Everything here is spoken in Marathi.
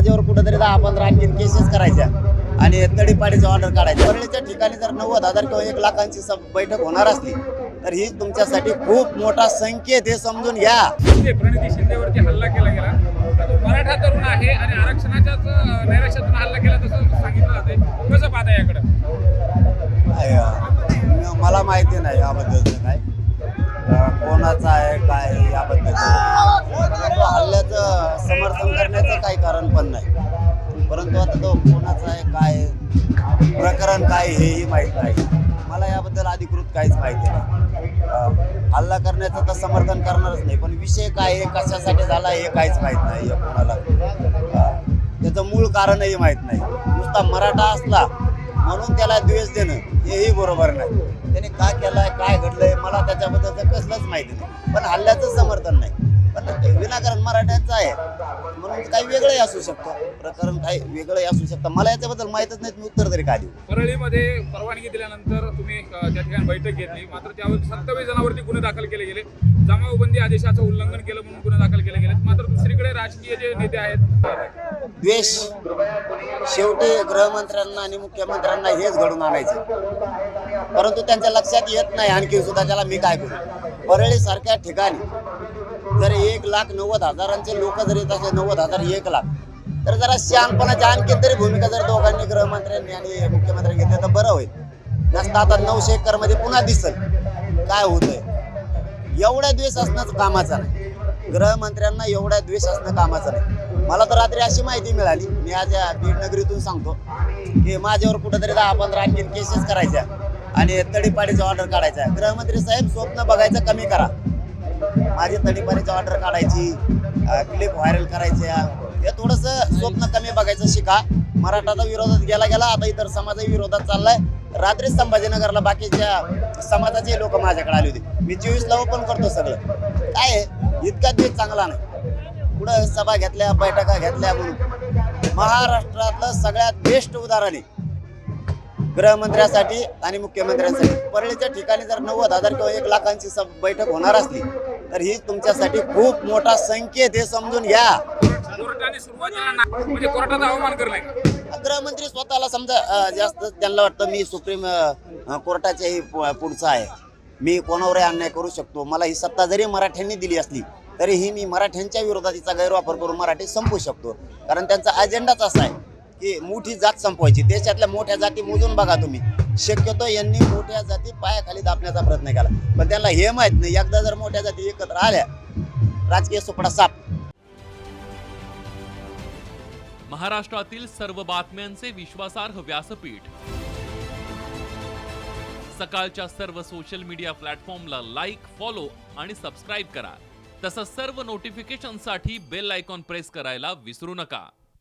माझ्यावर कुठेतरी दहा पंधरा आणखीन केसेस करायच्या आणि तडीपाडीचं ऑर्डर काढायचं. परळीच्या ठिकाणी जर नव्वद हजार किंवा एक लाखांची सब बैठक होणार असली तर ही तुमच्यासाठी खूप मोठा संकेत हे समजून घ्या. प्रणिती शिंदेवरती हल्ला केला गेला मराठा तरुण आहे आणि आरक्षणाच्याच अं, नैराश्यातून हल्ला केला तसं सांगितलं जाते कसं पाहता याकडे? मला माहिती नाही याबद्दलचं समर्थन काही कारण पण नाही. परंतु आता तो कोणाचा आहे काय प्रकरण काय हेही माहीत नाही. मला याबद्दल अधिकृत काहीच माहिती नाही. हल्ला करण्याचं तर समर्थन करणारच नाही पण विषय काय आहे कशासाठी झाला हे काहीच माहीत नाही या कोणाला. त्याचं मूळ कारणही माहीत नाही. नुसता मराठा असला म्हणून त्याला द्वेष देणं हेही बरोबर नाही. त्याने का आहे काय घडलंय मला त्याच्याबद्दलचं कसलंच माहिती नाही. पण हल्ल्याचं समर्थन नाही. पण विनाकारण मराठ्यांचं आहे. म्हणून काही वेगळंही असू शकतं. प्रकरण काही वेगळंही असू शकतं. मला याच्याबद्दल माहीतच नाही मी उत्तर तरी का देऊ? परळीमध्ये परवानगी दिल्यानंतर तुम्ही अं, त्या ठिकाणी बैठक घेतली मात्र त्यावर सत्तावीस जणांवरती गुन्हे दाखल केले गेले. जमावबंदी आदेशाचं उल्लंघन केलं म्हणून गुन्हे दाखल केले गेले मात्र दुसरीकडे राजकीय जे नेते आहेत द्वेष. शेवटी गृहमंत्र्यांना आणि मुख्यमंत्र्यांना हेच घडून आणायचं. परंतु त्यांच्या लक्षात येत नाही आणखी सुद्धा त्याला मी काय करू? परळी सारख्या ठिकाणी जर एक लाख नव्वद हजारांचे लोक जर येत असले नव्वद हजार एक लाख तर जरा शहाणपणाची आणखी तरी भूमिका जर दोघांनी गृहमंत्र्यांनी आणि मुख्यमंत्र्यांनी घेतली तर बरं होईल. नसतं आता नऊशे एकरमध्ये पुन्हा दिसल. काय होतंय? एवढा द्वेष असणं कामाचा नाही. गृहमंत्र्यांना एवढा द्वेष असणं कामाचं नाही. मला तर रात्री अशी माहिती मिळाली मी आज या बीड नगरीतून सांगतो की माझ्यावर कुठेतरी दहा पंधरा आणखी केसेस करायच्या आणि तडीपाडीचा ऑर्डर काढायचा. गृहमंत्री साहेब स्वप्न बघायचं कमी करा. माझी तडीपाडीची ऑर्डर काढायची क्लिप व्हायरल करायच्या हे थोडंसं स्वप्न कमी बघायचं शिका. मराठाचा विरोधात गेला गेला आता इतर समाजाच्या विरोधात चाललाय. रात्री संभाजीनगरला बाकीच्या समाजाचे लोक माझ्याकडे आले होते. मी चोवीसला ओपन करतो सगळं. काय आहे इतका दिवस चांगला नाही. पुढं सभा घेतल्या बैठका घेतल्या म्हणून. महाराष्ट्रातलं सगळ्यात बेस्ट उदाहरण आहे गृहमंत्र्यासाठी आणि मुख्यमंत्र्यांसाठी. परळीच्या ठिकाणी जर नव्वद हजार किंवा एक लाखांची सब बैठक होणार असली तर ही तुमच्यासाठी खूप मोठा संकेत हे समजून घ्या. कोर्टाने गृहमंत्री स्वतःला समजा जास्त त्यांना वाटतं मी सुप्रीम कोर्टाच्याही पु- पुढचा आहे. मी कोणावरही अन्याय करू शकतो. मला ही सत्ता जरी मराठ्यांनी दिली असली तरीही मी मराठ्यांच्या विरोधात तिचा गैरवापर करून मराठी संपू शकतो. कारण त्यांचा अजेंडाच असा आहे ही मोठी जात संपवायची. देशातल्या मोठ्या जाती मोजून बघा तुम्ही. शक्यतो यांनी मोठ्या जाती पायाखाली दाबण्याचा प्रयत्न केला. पण त्यांना हे माहीत नाही. एकदा जर मोठ्या जाती एकत्र आल्या राजकीय सुपडा साप. महाराष्ट्रातील सर्व बातम्यांचे विश्वासार्ह व्यासपीठ. सकाळच्या सर्व सोशल मीडिया प्लॅटफॉर्मला लाईक फॉलो आणि सबस्क्राईब करा. तसंच सर्व नोटिफिकेशनसाठी बेल आयकॉन प्रेस करायला विसरू नका.